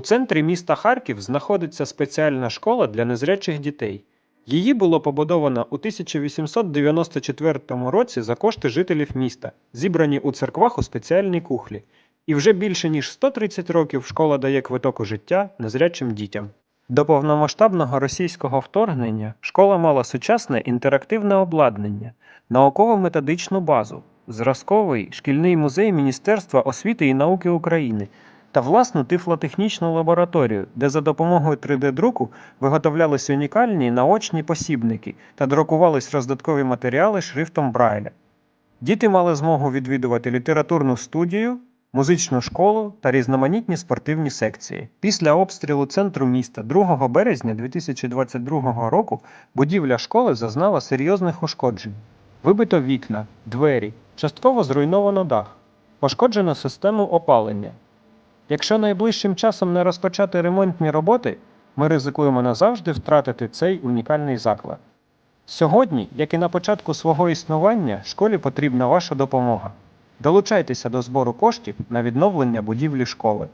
У центрі міста Харків знаходиться спеціальна школа для незрячих дітей. Її було побудовано у 1894 році за кошти жителів міста, зібрані у церквах у спеціальній кухлі. І вже більше ніж 130 років школа дає квиток у життя незрячим дітям. До повномасштабного російського вторгнення школа мала сучасне інтерактивне обладнання, науково-методичну базу, зразковий шкільний музей Міністерства освіти і науки України та власну тифлотехнічну лабораторію, де за допомогою 3D-друку виготовлялись унікальні наочні посібники та друкувались роздаткові матеріали шрифтом Брайля. Діти мали змогу відвідувати літературну студію, музичну школу та різноманітні спортивні секції. Після обстрілу центру міста 2 березня 2022 року будівля школи зазнала серйозних ушкоджень. Вибито вікна, двері, частково зруйновано дах, пошкоджено систему опалення. Якщо найближчим часом не розпочати ремонтні роботи, ми ризикуємо назавжди втратити цей унікальний заклад. Сьогодні, як і на початку свого існування, школі потрібна ваша допомога. Долучайтеся до збору коштів на відновлення будівлі школи.